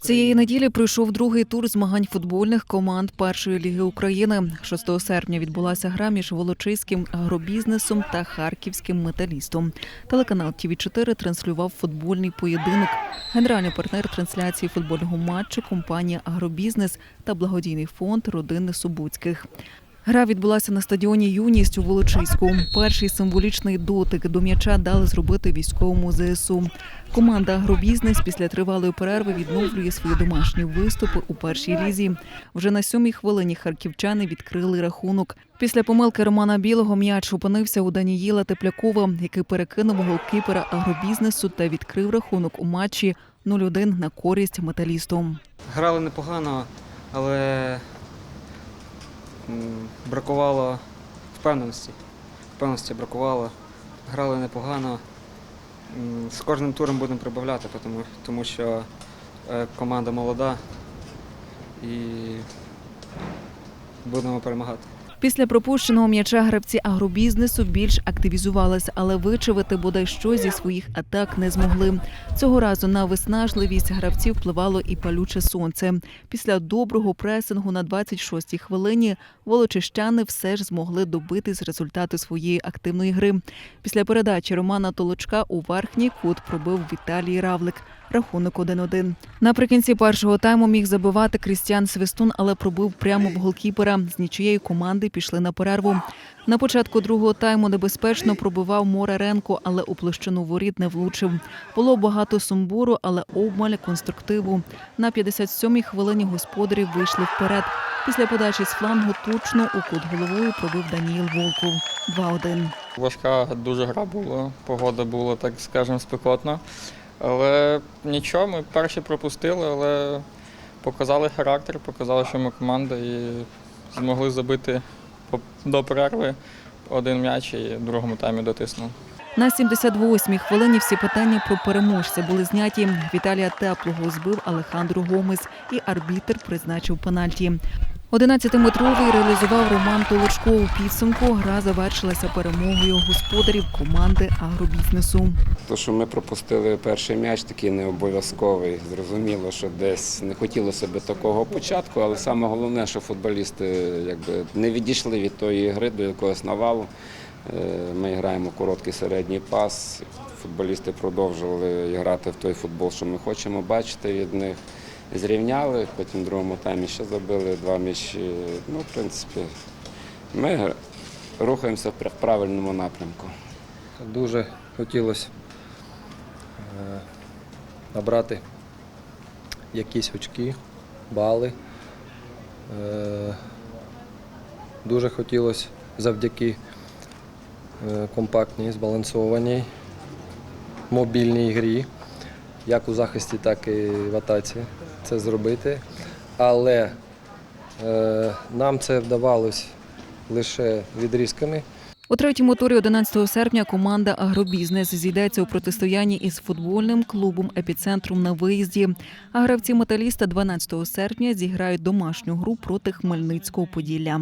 Цієї неділі пройшов другий тур змагань футбольних команд першої ліги України. 6 серпня відбулася гра між волочиським агробізнесом та харківським металістом. Телеканал ТВ 4 транслював футбольний поєдинок. Генеральний партнер трансляції футбольного матчу компанія Агробізнес та благодійний фонд родини Субуцьких. Гра відбулася на стадіоні Юність у Волочиську. Перший символічний дотик до м'яча дали зробити військовому ЗСУ. Команда Агробізнес після тривалої перерви відновлює свої домашні виступи у першій лізі. Вже на сьомій хвилині харківчани відкрили рахунок. Після помилки Романа Білого м'яч опинився у Даніїла Теплякова, який перекинув голкіпера агробізнесу та відкрив рахунок у матчі 0-1 на користь металісту. Грали непогано, але бракувало впевненості. Впевненості бракувало. Грали непогано. З кожним туром будемо прибавляти, тому, тому що е, команда молода і будемо перемагати. Після пропущеного м'яча гравці агробізнесу більш активізувалися, але вичавити бодай що зі своїх атак не змогли. Цього разу на виснажливість гравців впливало і палюче сонце. Після доброго пресингу на 26-й хвилині волочищани все ж змогли добити з результату своєї активної гри. Після передачі Романа Толочка у верхній кут пробив Віталій Равлик. Рахунок 1-1. Наприкінці першого тайму міг забивати Крістіан Свистун, але пробив прямо в голкіпера. З нічиєї команди пішли на перерву. На початку другого тайму небезпечно пробивав Мораренко, але у площину воріт не влучив. Було багато сумбуру, але обмаль конструктиву. На 57-й хвилині господарі вийшли вперед. Після подачі з флангу точно у кут головою пробив Даніїл Волков. 2-1. Важка дуже гра була, погода була, так скажемо, спекотна. Але нічого, ми перші пропустили, але показали характер, показали, що ми команда і змогли забити до перерви один м'яч і другому таймі дотиснув. На 78-й хвилині всі питання про переможця були зняті. Віталія Теплого збив Алехандро Гомес і арбітр призначив пенальті. 11-метровий реалізував Роман Толочко. У підсумку гра завершилася перемогою господарів команди агробізнесу. То, що ми пропустили перший м'яч, такий не обов'язковий. Зрозуміло, що десь не хотілося б такого початку, але саме головне, що футболісти якби не відійшли від тої гри до якогось навалу. Е, Ми граємо короткий середній пас. Футболісти продовжували грати в той футбол, що ми хочемо бачити від них. Зрівняли, потім в другому таймі ще забили два м'ячі. Ну, в принципі, ми рухаємося в правильному напрямку. Дуже хотілося е, набрати якісь очки, бали. Е, Дуже хотілося завдяки е, компактній, збалансованій, мобільній грі, як у захисті, так і в атаці це зробити. Але е, нам це вдавалось лише відрізками. У третьому турі 11 серпня команда Агробізнес зійдеться у протистоянні із футбольним клубом епіцентром на виїзді. А гравці металіста 12 серпня зіграють домашню гру проти Хмельницького Поділля.